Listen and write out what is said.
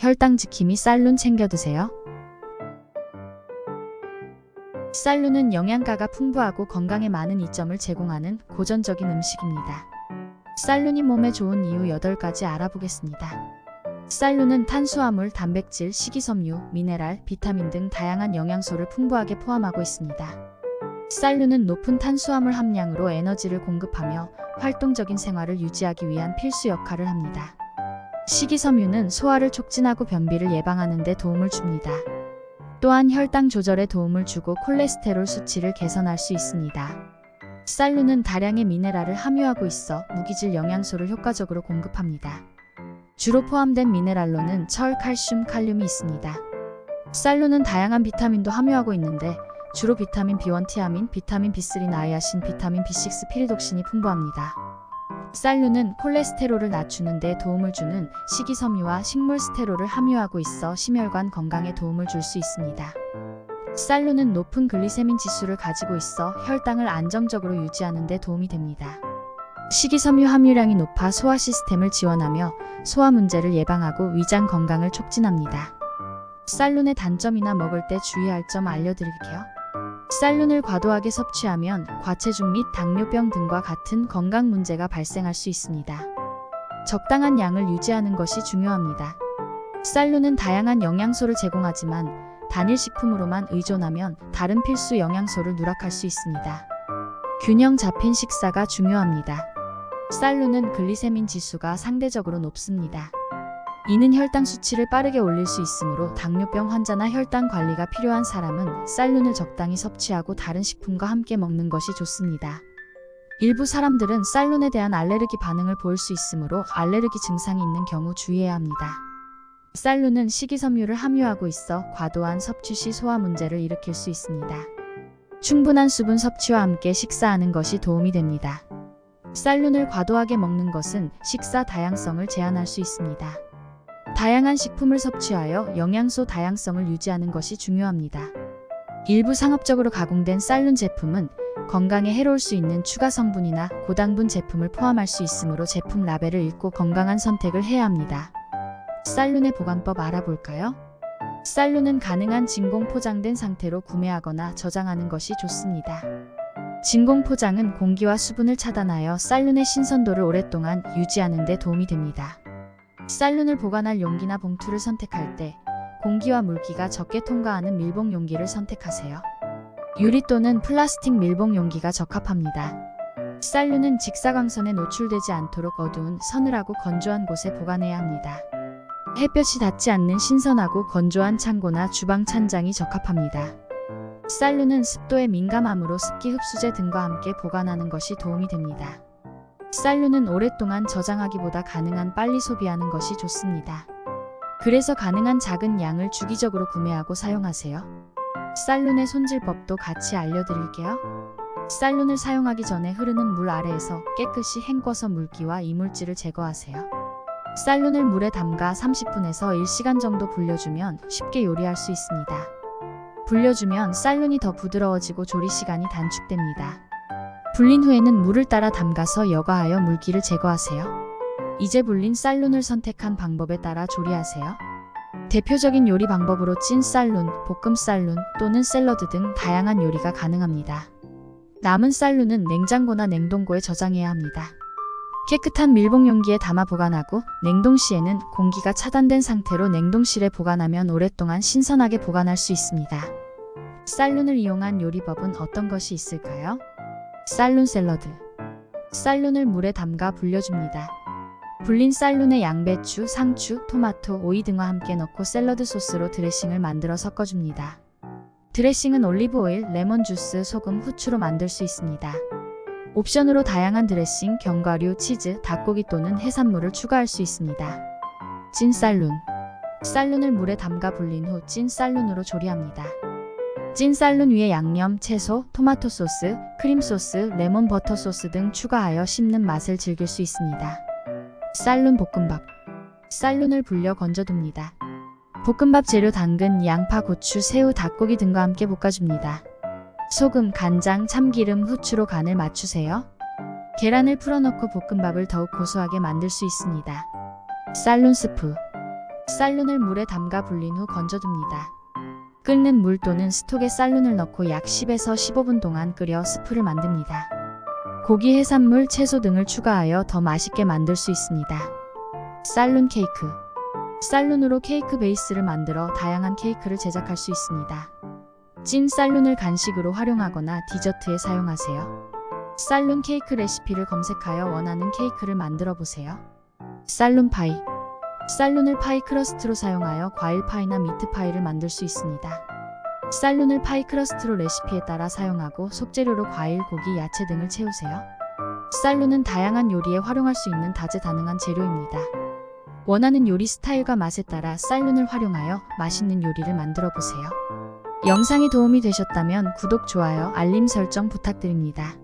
혈당 지킴이 쌀룬 챙겨 드세요. 쌀룬은 영양가가 풍부하고 건강에 많은 이점을 제공하는 고전적인 음식입니다. 쌀룬이 몸에 좋은 이유 8가지 알아보겠습니다. 쌀룬은 탄수화물, 단백질, 식이섬유, 미네랄, 비타민 등 다양한 영양소를 풍부하게 포함하고 있습니다. 쌀룬은 높은 탄수화물 함량으로 에너지를 공급하며 활동적인 생활을 유지하기 위한 필수 역할을 합니다. 식이섬유는 소화를 촉진하고 변비를 예방하는 데 도움을 줍니다. 또한 혈당 조절에 도움을 주고 콜레스테롤 수치를 개선할 수 있습니다. 쌀루는 다량의 미네랄을 함유하고 있어 무기질 영양소를 효과적으로 공급합니다. 주로 포함된 미네랄로는 철, 칼슘, 칼륨이 있습니다. 쌀루는 다양한 비타민도 함유하고 있는데 주로 비타민 B1, 티아민, 비타민 B3, 나이아신, 비타민 B6, 피리독신이 풍부합니다. 쌀루는 콜레스테롤을 낮추는 데 도움을 주는 식이섬유와 식물 스테롤을 함유하고 있어 심혈관 건강에 도움을 줄 수 있습니다. 쌀루는 높은 글리세민 지수를 가지고 있어 혈당을 안정적으로 유지하는 데 도움이 됩니다. 식이섬유 함유량이 높아 소화 시스템을 지원하며 소화 문제를 예방하고 위장 건강을 촉진합니다. 쌀룬의 단점이나 먹을 때 주의할 점 알려드릴게요. 쌀룬을 과도하게 섭취하면 과체중 및 당뇨병 등과 같은 건강 문제가 발생할 수 있습니다. 적당한 양을 유지하는 것이 중요합니다. 쌀룬은 다양한 영양소를 제공하지만 단일 식품으로만 의존하면 다른 필수 영양소를 누락할 수 있습니다. 균형 잡힌 식사가 중요합니다. 쌀룬은 글리세민 지수가 상대적으로 높습니다. 이는 혈당 수치를 빠르게 올릴 수 있으므로 당뇨병 환자나 혈당 관리가 필요한 사람은 쌀룬을 적당히 섭취하고 다른 식품과 함께 먹는 것이 좋습니다. 일부 사람들은 쌀룬에 대한 알레르기 반응을 보일 수 있으므로 알레르기 증상이 있는 경우 주의해야 합니다. 쌀룬은 식이섬유를 함유하고 있어 과도한 섭취 시 소화 문제를 일으킬 수 있습니다. 충분한 수분 섭취와 함께 식사하는 것이 도움이 됩니다. 쌀룬을 과도하게 먹는 것은 식사 다양성을 제한할 수 있습니다. 다양한 식품을 섭취하여 영양소 다양성을 유지하는 것이 중요합니다. 일부 상업적으로 가공된 쌀룬 제품은 건강에 해로울 수 있는 추가 성분이나 고당분 제품을 포함할 수 있으므로 제품 라벨을 읽고 건강한 선택을 해야 합니다. 쌀룬의 보관법 알아볼까요? 쌀룬은 가능한 진공 포장된 상태로 구매하거나 저장하는 것이 좋습니다. 진공 포장은 공기와 수분을 차단하여 쌀룬의 신선도를 오랫동안 유지하는 데 도움이 됩니다. 쌀룬을 보관할 용기나 봉투를 선택할 때 공기와 물기가 적게 통과하는 밀봉 용기를 선택하세요. 유리 또는 플라스틱 밀봉 용기가 적합합니다. 쌀룬은 직사광선에 노출되지 않도록 어두운 서늘하고 건조한 곳에 보관해야 합니다. 햇볕이 닿지 않는 신선하고 건조한 창고나 주방 찬장이 적합합니다. 쌀루는 습도에 민감하므로 습기 흡수제 등과 함께 보관하는 것이 도움이 됩니다. 쌀루는 오랫동안 저장하기보다 가능한 빨리 소비하는 것이 좋습니다. 그래서 가능한 작은 양을 주기적으로 구매하고 사용하세요. 쌀룬의 손질법도 같이 알려드릴게요. 쌀룬을 사용하기 전에 흐르는 물 아래에서 깨끗이 헹궈서 물기와 이물질을 제거하세요. 쌀룬을 물에 담가 30분에서 1시간 정도 불려주면 쉽게 요리할 수 있습니다. 불려주면 쌀룬이 더 부드러워지고 조리 시간이 단축됩니다. 불린 후에는 물을 따라 담가서 여과하여 물기를 제거하세요. 이제 불린 쌀룬을 선택한 방법에 따라 조리하세요. 대표적인 요리 방법으로 찐 쌀룬, 볶음 쌀룬 또는 샐러드 등 다양한 요리가 가능합니다. 남은 쌀룬은 냉장고나 냉동고에 저장해야 합니다. 깨끗한 밀봉 용기에 담아 보관하고 냉동 시에는 공기가 차단된 상태로 냉동실에 보관하면 오랫동안 신선하게 보관할 수 있습니다. 쌀룬을 이용한 요리법은 어떤 것이 있을까요? 쌀룬 샐러드. 쌀룬을 물에 담가 불려줍니다. 불린 쌀룬에 양배추, 상추, 토마토, 오이 등과 함께 넣고 샐러드 소스로 드레싱을 만들어 섞어줍니다. 드레싱은 올리브 오일, 레몬 주스, 소금, 후추로 만들 수 있습니다. 옵션으로 다양한 드레싱, 견과류, 치즈, 닭고기 또는 해산물을 추가할 수 있습니다. 찐 쌀룬. 쌀룬을 물에 담가 불린 후 찐 쌀룬으로 조리합니다. 찐 쌀룬 위에 양념, 채소, 토마토 소스, 크림 소스, 레몬 버터 소스 등 추가하여 씹는 맛을 즐길 수 있습니다. 쌀룬 볶음밥. 쌀룬을 불려 건져둡니다. 볶음밥 재료 당근, 양파, 고추, 새우, 닭고기 등과 함께 볶아줍니다. 소금, 간장, 참기름, 후추로 간을 맞추세요. 계란을 풀어넣고 볶음밥을 더욱 고소하게 만들 수 있습니다. 쌀룬 스프. 쌀룬을 물에 담가 불린 후 건져둡니다. 끓는 물 또는 스톡에 쌀룬을 넣고 약 10에서 15분 동안 끓여 스프를 만듭니다. 고기, 해산물, 채소 등을 추가하여 더 맛있게 만들 수 있습니다. 쌀룬 케이크 쌀룬으로 케이크 베이스를 만들어 다양한 케이크를 제작할 수 있습니다. 찐 쌀룬을 간식으로 활용하거나 디저트에 사용하세요. 쌀룬 케이크 레시피를 검색하여 원하는 케이크를 만들어 보세요. 쌀룬 파이 쌀룬을 파이 크러스트로 사용하여 과일 파이나 미트 파이를 만들 수 있습니다. 쌀룬을 파이 크러스트로 레시피에 따라 사용하고 속재료로 과일, 고기, 야채 등을 채우세요. 쌀룬은 다양한 요리에 활용할 수 있는 다재다능한 재료입니다. 원하는 요리 스타일과 맛에 따라 쌀룬을 활용하여 맛있는 요리를 만들어 보세요. 영상이 도움이 되셨다면 구독, 좋아요, 알림 설정 부탁드립니다.